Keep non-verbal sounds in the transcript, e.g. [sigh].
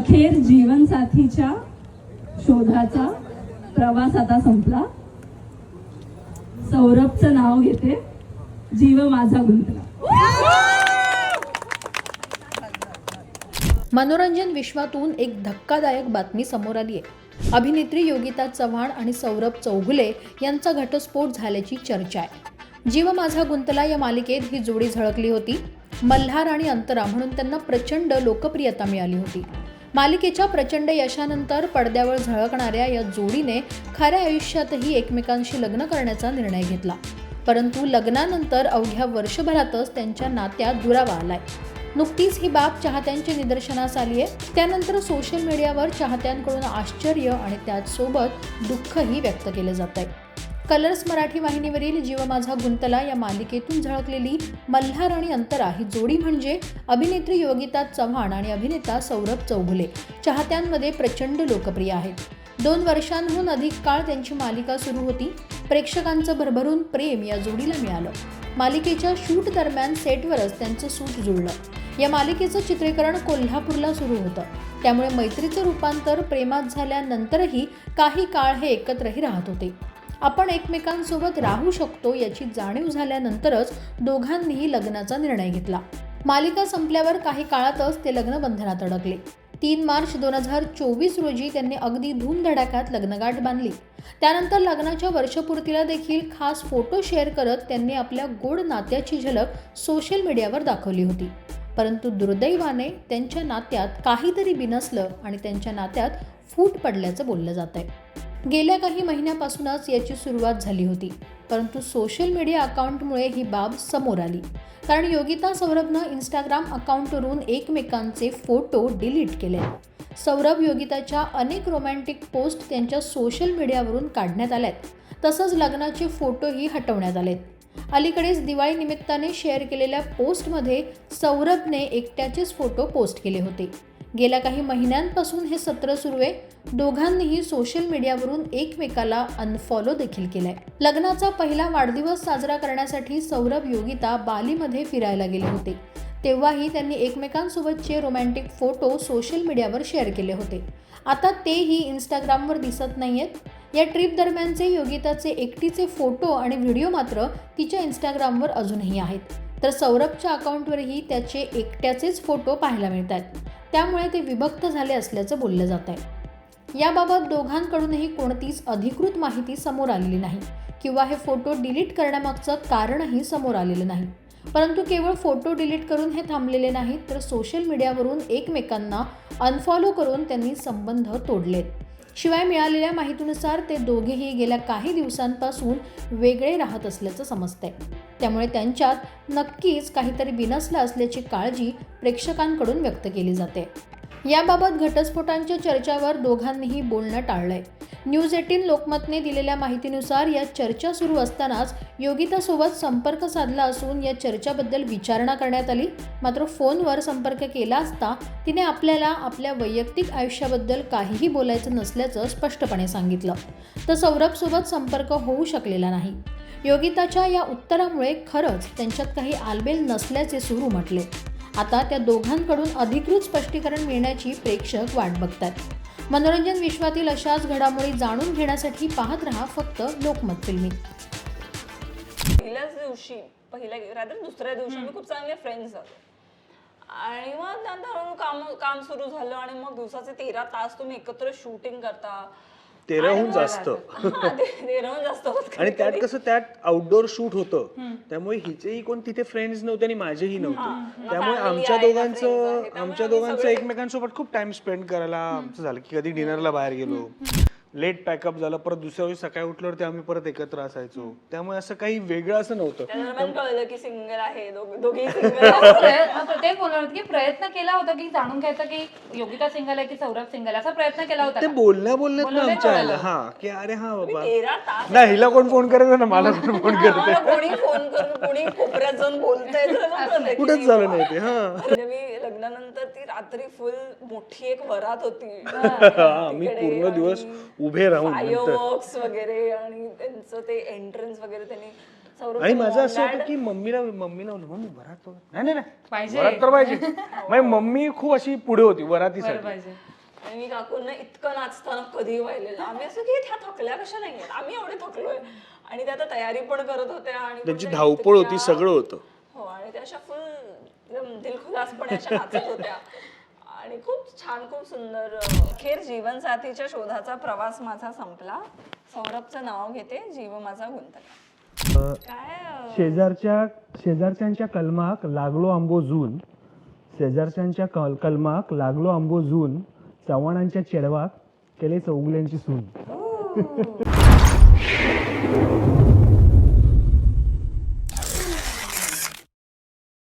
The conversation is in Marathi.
अखेर जीवनसाथीच्या शोधाचा प्रवास आता संपला. सौरभचं नाव घेते जीव माझा गुंतला. मनोरंजन विश्वातून एक धक्कादायक बातमी समोर आली आहे. अभिनेत्री योगिता चव्हाण आणि सौरभ चौगुले यांचा घटस्फोट झाल्याची चर्चा आहे. जीव माझा गुंतला या मालिकेत ही जोडी झळकली होती. मल्हार आणि अंतरा म्हणून त्यांना प्रचंड लोकप्रियता मिळाली होती. मालिकेच्या प्रचंड यशानंतर पडद्यावर झळकणाऱ्या या जोडीने खऱ्या आयुष्यातही एकमेकांशी लग्न करण्याचा निर्णय घेतला. परंतु लग्नानंतर अवघ्या वर्षभरातच त्यांच्या नात्यात दुरावा आलाय. नुकतीच ही बाब चाहत्यांच्या निदर्शनास आली आहे. त्यानंतर सोशल मीडियावर चाहत्यांकडून आश्चर्य आणि त्याचसोबत दुःखही व्यक्त केलं जात आहे. कलर्स मराठी वाहिनीवरील जीव माझा गुंतला या मालिकेतून झळकलेली मल्हार आणि अंतरा ही जोडी म्हणजे अभिनेत्री योगिता चव्हाण आणि अभिनेता सौरभ चौघुले. चाहत्यांमध्ये प्रचंड लोकप्रिय आहेत. दोन वर्षांहून अधिक काळ त्यांची मालिका सुरू होती. प्रेक्षकांचं भरभरून प्रेम या जोडीला मिळालं. मालिकेच्या शूट दरम्यान सेटवरच त्यांचं सूट जुळलं. या मालिकेचं चित्रीकरण कोल्हापूरला सुरू होतं. त्यामुळे मैत्रीचं रूपांतर प्रेमात झाल्यानंतरही काही काळ हे एकत्रही राहत होते. आपण एकमेकांसोबत राहू शकतो याची जाणीव झाल्यानंतरच दोघांनीही लग्नाचा निर्णय घेतला. मालिका संपल्यावर काही काळातच ते लग्न बंधनात अडकले. तीन मार्च दोन हजार चोवीस रोजी त्यांनी अगदी धूमधडाक्यात लग्नगाठ बांधली. त्यानंतर लग्नाच्या वर्षपूर्तीला देखील खास फोटो शेअर करत त्यांनी आपल्या गोड नात्याची झलक सोशल मीडियावर दाखवली होती. परंतु दुर्दैवाने त्यांच्या नात्यात काहीतरी बिनसलं आणि त्यांच्या नात्यात फूट पडल्याचं बोललं जात आहे गेल्या काही महिन्यापासूनच याची सुरुवात झाली होती. परंतु सोशल मीडिया अकाउंटमुळे ही बाब समोर आली. कारण योगिता सौरभनं इंस्टाग्राम अकाउंटवरून एकमेकांचे फोटो डिलीट केले. सौरभ योगिताच्या अनेक रोमॅन्टिक पोस्ट त्यांच्या सोशल मीडियावरून काढण्यात आल्यात. तसंच लग्नाचे फोटोही हटवण्यात आलेत. अलीकडेच दिवाळी निमित्ताने शेअर केलेल्या पोस्टमध्ये सौरभने एकट्याचेच फोटो पोस्ट केले होते. गेल्या काही महिन्यांपासून हे सत्र सुरू आहे. दोघांनीही सोशल मीडियावरून एकमेकाला अनफॉलो देखील केलाय. लग्नाचा पहिला वाढदिवस साजरा करण्यासाठी सौरभ योगिता बालीमध्ये फिरायला गेले होते. तेव्हाही त्यांनी एकमेकांसोबतचे रोमॅन्टिक फोटो सोशल मीडियावर शेअर केले होते. आता तेही इंस्टाग्रामवर दिसत नाहीयेत. या ट्रिप दरम्यानचे योगिताचे एकटीचे फोटो आणि व्हिडिओ मात्र तिच्या इंस्टाग्रामवर अजूनही आहेत. तर सौरभच्या अकाउंटवरही त्याचे एकट्याचेच फोटो पाहायला मिळतात त्यामुळे ते विभक्त झाले असल्याचं बोललं जात आहे. याबाबत दोघांकडूनही कोणतीच अधिकृत माहिती समोर आलेली नाही किंवा हे फोटो डिलीट करण्यामागचं कारणही समोर आलेलं नाही. परंतु केवळ फोटो डिलीट करून हे थांबलेले नाहीत तर सोशल मीडियावरून एकमेकांना अनफॉलो करून त्यांनी संबंध तोडलेत. शिवाय मिळालेल्या माहितीनुसार ते दोघेही गेल्या काही दिवसांपासून वेगळे राहत असल्याचं समजतंय. त्यामुळे त्यांच्यात नक्कीच काहीतरी बिनसलं असल्याची काळजी प्रेक्षकांकडून व्यक्त केली जाते. याबाबत घटस्फोटांच्या चर्चावर दोघांनीही बोलणं टाळलंय. न्यूज एटीन लोकमतने दिलेल्या माहितीनुसार या चर्चा सुरू असतानाच योगितासोबत संपर्क साधला असून या चर्चाबद्दल विचारणा करण्यात आली. मात्र फोनवर संपर्क केला असता तिने आपल्याला आपल्या वैयक्तिक आयुष्याबद्दल काहीही बोलायचं नसल्याचं स्पष्टपणे सांगितलं. तर सौरभसोबत संपर्क होऊ शकलेला नाही. योगिताच्या या उत्तरामुळे खरंच त्यांच्यात काही आलबेल नसल्याचे सुरू म्हटले. आता त्या दोघांकडून अधिकृत स्पष्टीकरण मिळण्याची प्रेक्षक वाट बघतात. मनोरंजन विश्वातील अशाच घडामोडी जाणून घेण्यासाठी पाहत रहा फक्त लोकमत फिल्मी. पहिल्याच दिवशी पहिल्या रात्री दुसऱ्या दिवशी आम्ही खूप चांगले फ्रेंड्स झालो. आणि मग हळूहळू काम काम सुरू झालं आणि मग दिवसाचे तेरा तास तुम्ही एकत्र शूटिंग करता. तेराहून जास्त. [laughs] हा, तेराहून जास्त आणि त्यात कसं त्यात आउटडोर शूट होतं. त्यामुळे हिचेही कोण तिथे फ्रेंड्स नव्हते आणि माझेही नव्हते. त्यामुळे आमच्या दोघांचं आमच्या दोघांचं एकमेकांसोबत खूप टाइम स्पेंड करायला आमचं झालं की कधी डिनरला बाहेर गेलो लेट पॅकअप झालं परत दुसऱ्या दिवशी सकाळी उठल्यावर ते आम्ही परत एकत्र असायचो. त्यामुळे असं काही वेगळं असं नव्हतं. कळलं की सिंगल आहे दोघ- [laughs] [laughs] की प्रयत्न केला होता की जाणून घ्यायचा की योगिता सिंगल आहे की सौरभ सिंगल असा प्रयत्न केला होता ते का? बोलण्या बोलण्यात ना बोलण्यात आमच्या. आलं हा की अरे हा बाबा. तेरा तास नाही हिला कोण फोन करायचं ना मला कोण फोन करते कोणी फोन करून कोणी कोपऱ्यात जाऊन बोलतंय तर [laughs] कुठंच झालं नाही ते हा. म्हणजे मी लग्नानंतर ती रात्री फुल मोठी एक वरात होती. हा, मी पूर्ण दिवस उभे राहून नंतर. वगैरे आणि त्यांचं ते एंट्रन्स वगैरे त्यांनी आणि माझं असं होतं की मम्मीला मम्मीला म्हणलं, मम्मी वरात बघ." नाही नाही नाही. पाहिजे. वरात तर पाहिजे. [laughs] म्हणजे मम्मी खूप अशी पुढे होती वरातीसाठी. पाहिजे. आणि मी काकूंना इतकं नाचताना कधी वाहिलेलं आम्ही असं की ह्या थकल्या कशा नाहीये आम्ही एवढे थकलोय. आणि त्या आता तयारी पण करत होत्या आणि त्यांची धावपळ होती इतक्या- सगळं होतं. हो आणि त्या अशा फुल दिलखुलासपणे अशा नाचत होत्या. आणि खूप छान खूप सुंदर अखेर जीवनसाथीच्या शोधाचा प्रवास माझा संपला. सौरभचं नाव घेते जीव माझा गुंतला. शेजारच्या शेजारच्यांच्या कलमाक लागलो आंबो जून. शेजारच्यांच्या कल कलमाक लागलो आंबो जून. चव्हाणांच्या चेडवाक केले चौगुल्यांची सून. [laughs]